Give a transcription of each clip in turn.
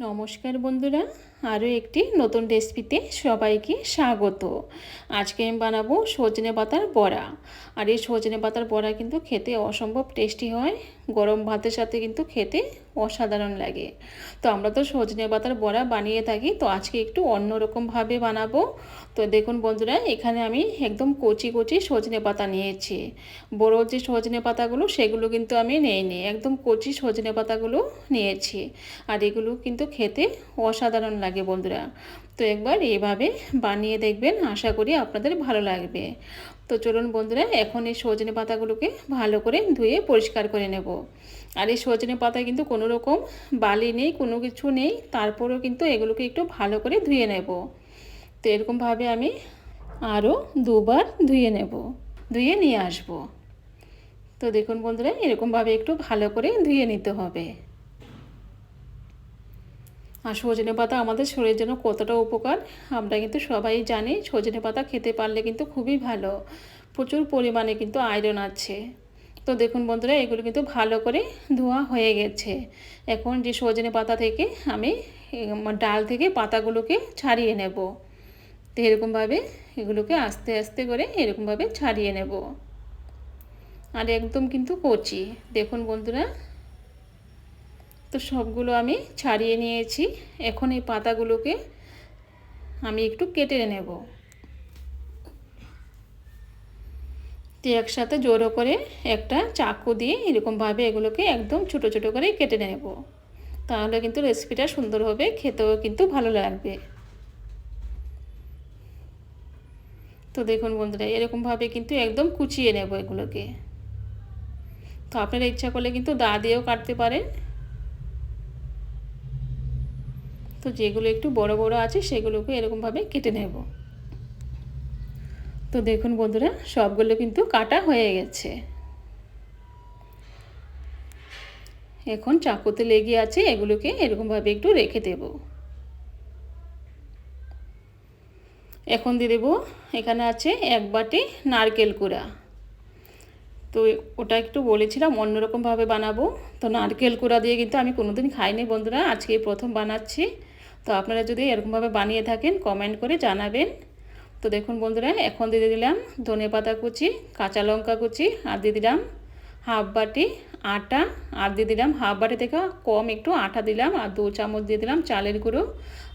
নমস্কার বন্ধুরা, আরও একটি নতুন রেসিপিতে সবাইকে স্বাগত। আজকে আমি বানাবো সজনে পাতার বড়া। আর এই সজনে পাতার বড়া কিন্তু খেতে অসম্ভব টেস্টি হয়। গরম ভাতের সাথে কিন্তু খেতে অসাধারণ লাগে। তো আমরা তো সজনে পাতার বড়া বানিয়ে থাকি, তো আজকে একটু অন্যরকমভাবে বানাবো। তো দেখুন বন্ধুরা, এখানে আমি একদম কচি কচি সজনে পাতা নিয়েছি। বড় যে সজনে পাতাগুলো, সেগুলো কিন্তু আমি নিইনি, একদম কচি সজনে পাতাগুলো নিয়েছি। আর এগুলো কিন্তু খেতে অসাধারণ লাগে বন্ধুরা। তো একবার এভাবে বানিয়ে দেখবেন, আশা করি আপনাদের ভালো লাগবে। তো চলুন বন্ধুরা, এখন এই সজনে পাতাগুলোকে ভালো করে ধুয়ে পরিষ্কার করে নেব। আর এই সজনে পাতায় কিন্তু কোনো রকম বালি নেই, কোনো কিছু নেই, তারপরেও কিন্তু এগুলোকে একটু ভালো করে ধুয়ে নেব। তো এরকমভাবে আমি আরও দুবার ধুয়ে নেব, ধুয়ে নিয়ে আসব। তো দেখুন বন্ধুরা, এরকমভাবে একটু ভালো করে ধুয়ে নিতে হবে। আর সজনে পাতা আমাদের শরীরের জন্য কতটা উপকার, আমরা কিন্তু সবাই জানি সজনে পাতা খেতে পারলে কিন্তু খুবই ভালো। প্রচুর পরিমাণে কিন্তু আয়রন আছে। তো দেখুন বন্ধুরা, এগুলো কিন্তু ভালো করে ধোয়া হয়ে গেছে। এখন যে সজনে পাতা থেকে আমি ডাল থেকে পাতাগুলোকে ছাড়িয়ে নেব। তো এরকমভাবে এগুলোকে আস্তে আস্তে করে এরকমভাবে ছাড়িয়ে নেব। আর একদম কিন্তু কচি। দেখুন বন্ধুরা তো সবগুলো আমি ছাড়িয়ে নিয়েছি। এখন এই পাতাগুলোকে আমি একটু কেটে নেব। তো একসাথে জোরো করে একটা চাকু দিয়ে এরকমভাবে এগুলোকে একদম ছোট ছোট করে কেটে নেব। তাহলে কিন্তু রেসিপিটা সুন্দর হবে, খেতেও কিন্তু ভালো লাগবে। তো দেখুন বন্ধুরা, এরকমভাবে কিন্তু একদম কুচিয়ে নেব এগুলোকে। তো আপনারা ইচ্ছা করলে কিন্তু দা দিয়েও কাটতে পারেন। তো যেগুলো একটু বড় বড় আছে সেগুলোকে এরকমভাবে কেটে নেব। তো দেখুন বন্ধুরা, সবগুলো কিন্তু কাটা হয়ে গেছে। এখন চাকুতে লেগে আছে, এগুলোকে এরকমভাবে একটু রেখে দেব। এখন দিয়ে দেবো, এখানে আছে এক বাটি নারকেল কুড়া। তো ওটা একটু বলেছিলাম, অন্যরকমভাবে বানাবো। তো নারকেল কুড়া দিয়ে কিন্তু আমি কোনোদিন খাইনি বন্ধুরা, আজকে প্রথম বানাচ্ছি। তো আপনারা যদি এরকমভাবে বানিয়ে থাকেন কমেন্ট করে জানাবেন। তো দেখুন বন্ধুরা, এখন দিয়ে দিলাম ধনে পাতা কুচি, কাঁচা লঙ্কা কুচি, আর দিয়ে দিলাম হাফ বাটি আটা, আর দিয়ে দিলাম হাফ বাটি থেকে কম একটু আটা দিলাম, আর দু চামচ দিয়ে দিলাম চালের গুঁড়ো,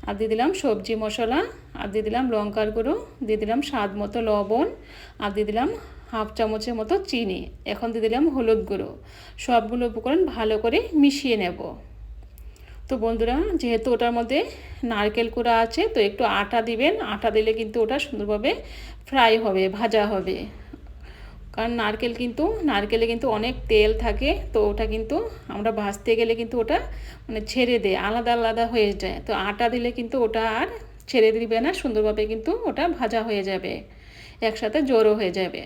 আর দিয়ে দিলাম সবজি মশলা, আর দিয়ে দিলাম লঙ্কার গুঁড়ো, দিয়ে দিলাম স্বাদ মতো লবণ, আর দিয়ে দিলাম হাফ চামচের মতো চিনি। এখন দিয়ে দিলাম হলুদ গুঁড়ো। সবগুলো উপকরণ ভালো করে মিশিয়ে নেব। তো বন্ধুরা, যেহেতু ওটার মধ্যে নারকেল কুড়া আছে, তো একটু আটা দিবেন। আটা দিলে কিন্তু ওটা সুন্দরভাবে ফ্রাই হবে, ভাজা হবে। কারণ নারকেল কিন্তু, নারকেলে কিন্তু অনেক তেল থাকে, তো ওটা কিন্তু আমরা ভাজতে গেলে কিন্তু ওটা মানে ছেড়ে দেয়, আলাদা আলাদা হয়ে যায়। তো আটা দিলে কিন্তু ওটা আর ছেড়ে দিবে না, সুন্দরভাবে কিন্তু ওটা ভাজা হয়ে যাবে, একসাথে জোরও হয়ে যাবে।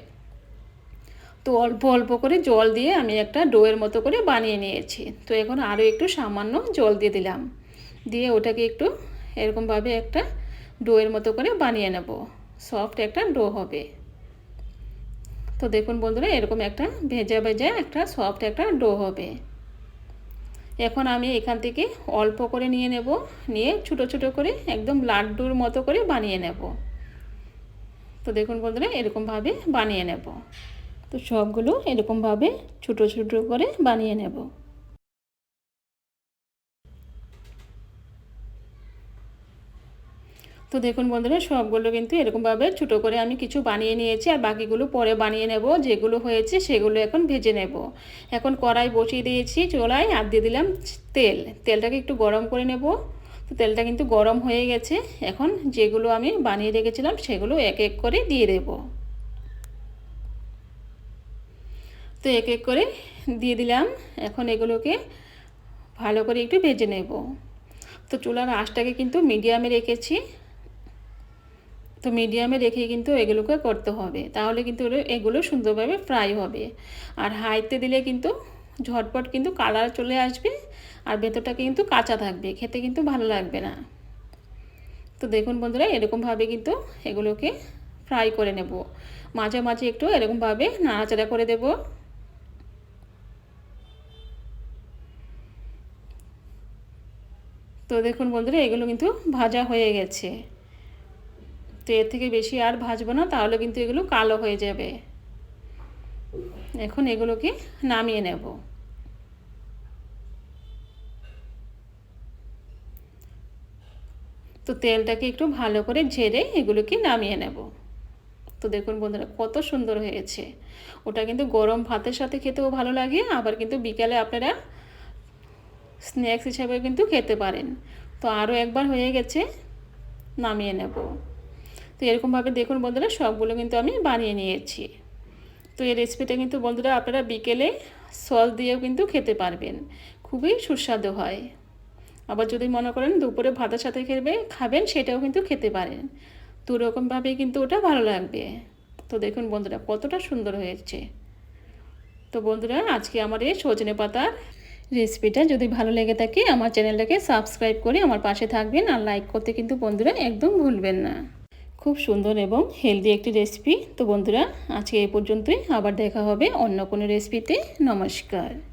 তো অল্প অল্প করে জল দিয়ে আমি একটা ডোয়ের মতো করে বানিয়ে নিয়েছি। তো এখন আরও একটু সামান্য জল দিয়ে দিলাম। দিয়ে ওটাকে একটু এরকমভাবে একটা ডোয়ের মতো করে বানিয়ে নেব। সফট একটা ডো হবে। তো দেখুন বন্ধুরা, এরকম একটা ভেজা ভেজা একটা সফট একটা ডো হবে। এখন আমি এখান থেকে অল্প করে নিয়ে নেব। নিয়ে ছোটো ছোটো করে একদম লাড্ডুর মতো করে বানিয়ে নেব। তো দেখুন বন্ধুরা, এরকমভাবে বানিয়ে নেব। তো সবগুলো এরকমভাবে ছোটো ছোটো করে বানিয়ে নেব। তো দেখুন বন্ধুরা, সবগুলো কিন্তু এরকমভাবে ছোটো করে আমি কিছু বানিয়ে নিয়েছি আর বাকিগুলো পরে বানিয়ে নেব। যেগুলো হয়েছে সেগুলো এখন ভেজে নেব। এখন কড়াই বসিয়ে দিয়েছি চোলায় আর দিয়ে দিলাম তেল। তেলটাকে একটু গরম করে নেব। তো তেলটা কিন্তু গরম হয়ে গেছে। এখন যেগুলো আমি বানিয়ে রেখেছিলাম সেগুলো এক এক করে দিয়ে দেবো। তো এক এক করে দিয়ে দিলাম। এখন এগুলোকে ভালো করে একটু ভেজে নেব। তো চুলার আঁশটাকে কিন্তু মিডিয়ামে রেখেছি। তো মিডিয়ামে রেখে কিন্তু এগুলোকে করতে হবে। তাহলে কিন্তু এগুলো সুন্দরভাবে ফ্রাই হবে। আর হাইতে দিলে কিন্তু ঝটপট কিন্তু কালার চলে আসবে আর ভেতরটা কিন্তু কাঁচা থাকবে। খেতে কিন্তু ভালো লাগবে না। তো দেখুন বন্ধুরা, এরকমভাবে কিন্তু এগুলোকে ফ্রাই করে নেব। মাঝে মাঝে একটু এরকমভাবে নাড়াচাড়া করে দেবো। তো দেখুন বন্ধুরা, এগুলো কিন্তু ভাজা হয়ে গেছে। তো এর থেকে বেশি আর ভাজবো না, তাহলে কিন্তু এগুলো কালো হয়ে যাবে। এখন এগুলোকে নামিয়ে নেব। তো তেলটাকে একটু ভালো করে ঝেড়ে এগুলোকে নামিয়ে নেব। তো দেখুন বন্ধুরা, কত সুন্দর হয়েছে। ওটা কিন্তু গরম ভাতের সাথে খেতেও ভালো লাগে, আবার কিন্তু বিকালে আপনারা স্ন্যাক্স হিসাবে কিন্তু খেতে পারেন। তো আরও একবার হয়ে গেছে, নামিয়ে নেব। তো এরকমভাবে দেখুন বন্ধুরা, সবগুলো কিন্তু আমি বানিয়ে নিয়েছি। তো এই রেসিপিটা কিন্তু বন্ধুরা আপনারা বিকেলে সস দিয়েও কিন্তু খেতে পারবেন। খুবই সুস্বাদু হয়। আবার যদি মনে করেন দুপুরে ভাতের সাথে খেবে, খাবেন, সেটাও কিন্তু খেতে পারেন। দু রকমভাবেই কিন্তু ওটা ভালো লাগবে। তো দেখুন বন্ধুরা, কতটা সুন্দর হয়েছে। তো বন্ধুরা, আজকে আমার এই সজনে পাতার রেসিপিটা যদি ভালো লেগে থাকে, আমার চ্যানেলটাকে সাবস্ক্রাইব করে আমার পাশে থাকবেন আর লাইক করতে কিন্তু বন্ধুরা একদম ভুলবেন না। খুব সুন্দর এবং হেলদি একটি রেসিপি। তো বন্ধুরা, আজকে এ পর্যন্তই। আবার দেখা হবে অন্য কোনো রেসিপিতে। নমস্কার।